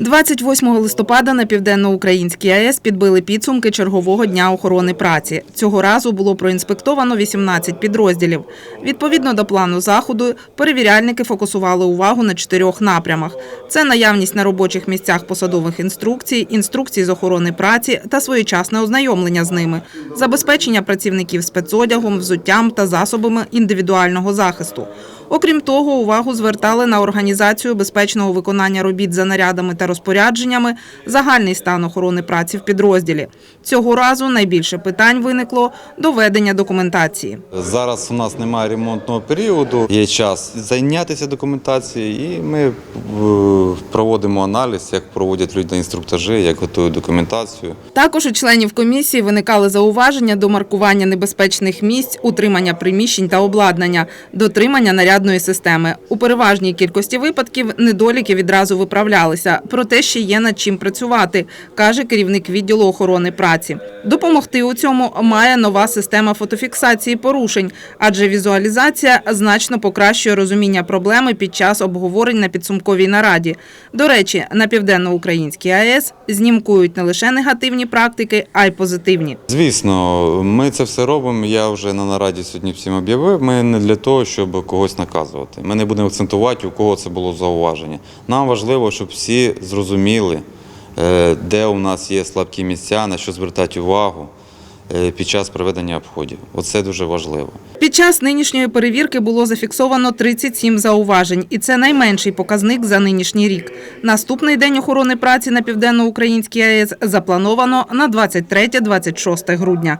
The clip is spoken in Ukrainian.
28 листопада на південноукраїнській АЕС підбили підсумки чергового дня охорони праці. Цього разу було проінспектовано 18 підрозділів. Відповідно до плану заходу, перевіряльники фокусували увагу на чотирьох напрямах: це наявність на робочих місцях посадових інструкцій, інструкцій з охорони праці та своєчасне ознайомлення з ними, забезпечення працівників спецодягом, взуттям та засобами індивідуального захисту. Окрім того, увагу звертали на організацію безпечного виконання робіт за нарядами та розпорядженнями, загальний стан охорони праці в підрозділі. Цього разу найбільше питань виникло до ведення документації. Зараз у нас немає ремонтного періоду, є час зайнятися документацією, і ми е, проводимо аналіз, як проводять люди інструктажі, як готують документацію. Також у членів комісії виникали зауваження до маркування небезпечних місць, утримання приміщень та обладнання, дотримання нарядної системи. У переважній кількості випадків недоліки відразу виправлялися, проте ще є над чим працювати, каже керівник відділу охорони праці. Допомогти у цьому має нова система фотофіксації порушень, адже візуалізація значно покращує розуміння проблеми під час обговорень на підсумковій нараді. До речі, на південноукраїнській АЕС знімкують не лише негативні практики, а й позитивні. Звісно, ми це все робимо. Я вже на нараді сьогодні всім об'явив. Ми не для того, щоб когось наказувати. Ми не будемо акцентувати, у кого це було зауваження. Нам важливо, щоб всі зрозуміли, е, де у нас є слабкі місця, на що звертати увагу е, під час проведення обходів. Оце дуже важливо. Під час нинішньої перевірки було зафіксовано 37 зауважень, і це найменший показник за нинішній рік. Наступний день охорони праці на південноукраїнській АЕС заплановано на 23-26 грудня.